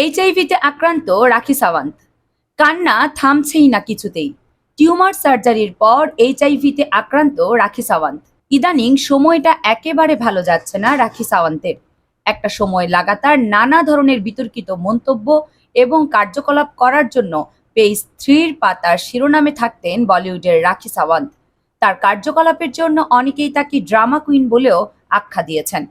এইচআইভিতে আক্রান্ত রাখি সাওয়ান্ত। কান্না থামছেই না কিছুতেই। টিউমার সার্জারির পর এইচআইভিতে আক্রান্ত রাখি সাওয়ান্ত। ইদানিং সময়টা একেবারে ভালো যাচ্ছে না রাখি সাওয়ান্তের। একটা সময় লাগাতার নানা ধরনের বিতর্কিত মন্তব্য এবং কার্যকলাপ করার জন্য পেজ থ্রির পাতার শিরোনামে থাকতেন বলিউডের রাখি সাওয়ান্ত। তার কার্যকলাপের জন্য অনেকেই তাকে ড্রামা কুইন বলেও আখ্যা দিয়েছেন।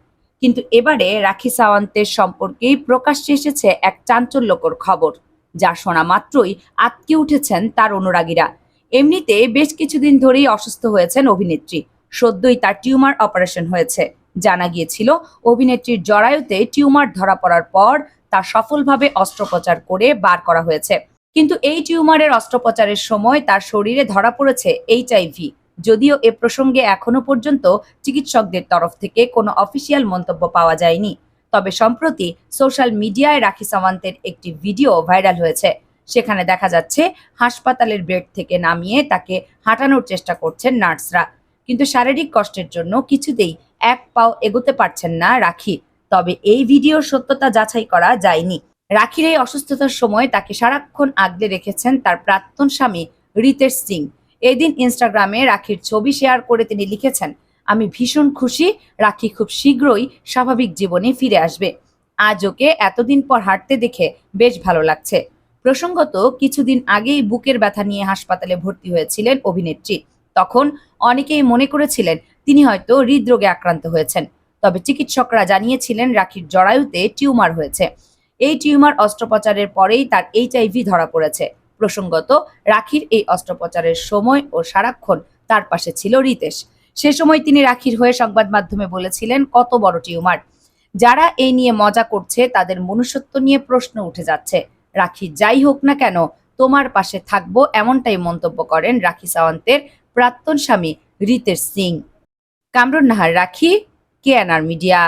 কিন্তু এবারে রাখি সাওয়ান্তের সম্পর্কেই প্রকাশ্যে এসেছে এক চাঞ্চল্যকর খবর, যা শোনা মাত্রই আটকে উঠেছেন তার অনুরাগীরা। এমনিতে বেশ কিছুদিন ধরেই অসুস্থ হয়েছেন অভিনেত্রী। সদ্যই তার টিউমার অপারেশন হয়েছে। জানা গিয়েছিল, অভিনেত্রীর জরায়ুতে টিউমার ধরা পড়ার পর তা সফলভাবে অস্ত্রোপচার করে বার করা হয়েছে। কিন্তু এই টিউমারের অস্ত্রোপচারের সময় তার শরীরে ধরা পড়েছে এইচআইভি যদিও এ প্রসঙ্গে এখনও পর্যন্ত চিকিৎসকদের তরফ থেকে কোনো অফিসিয়াল মন্তব্য পাওয়া যায়নি। তবে সম্প্রতি সোশ্যাল মিডিয়ায় রাখি সাওয়ান্তের একটি ভিডিও ভাইরাল হয়েছে। সেখানে দেখা যাচ্ছে, হাসপাতালের বেড থেকে নামিয়ে তাকে হাঁটানোর চেষ্টা করছেন নার্সরা। কিন্তু শারীরিক কষ্টের জন্য কিছুতেই এক পাও এগোতে পারছেন না রাখি। তবে এই ভিডিওর সত্যতা যাচাই করা যায়নি। রাখির এই অসুস্থতার সময় তাকে সারাক্ষণ আগলে রেখেছেন তার প্রাক্তন স্বামী রিতেশ সিং। এদিন ইনস্টাগ্রামে রাখির ছবি শেয়ার করে তিনি লিখেছেন, আমি ভীষণ খুশি, রাখি খুব শীঘ্রই স্বাভাবিক জীবনে ফিরে আসবে। আজ ওকে এতদিন পর হাঁটতে দেখে বেশ ভালো লাগছে। প্রসঙ্গত, কিছুদিন আগেই বুকের ব্যথা নিয়ে হাসপাতালে ভর্তি হয়েছিলেন অভিনেত্রী। তখন অনেকেই মনে করেছিলেন, তিনি হয়তো হৃদরোগে আক্রান্ত হয়েছেন। তবে চিকিৎসকরা জানিয়েছিলেন, রাখির জরায়ুতে টিউমার হয়েছে। এই টিউমার অস্ত্রোপচারের পরেই তার এইচআইভি ধরা পড়েছে। প্রসঙ্গত, রাখির এই অস্ত্রোপচারের সময় ও সারাক্ষণ তার পাশে ছিল রিতেশ। সে সময় তিনি রাখির হয়ে সংবাদ মাধ্যমে বলেছিলেন, কত বড় টিউমার। যারা এই নিয়ে মজা করছে, তাদের মনুষ্যত্ব নিয়ে প্রশ্ন উঠে যাচ্ছে। রাখি, যাই হোক না কেন, তোমার পাশে থাকব এমনটাই মন্তব্য করেন রাখি সাওয়ান্তের প্রাক্তন স্বামী রিতেশ সিং। কামরুন নাহার, রাখি কেএনআর মিডিয়া।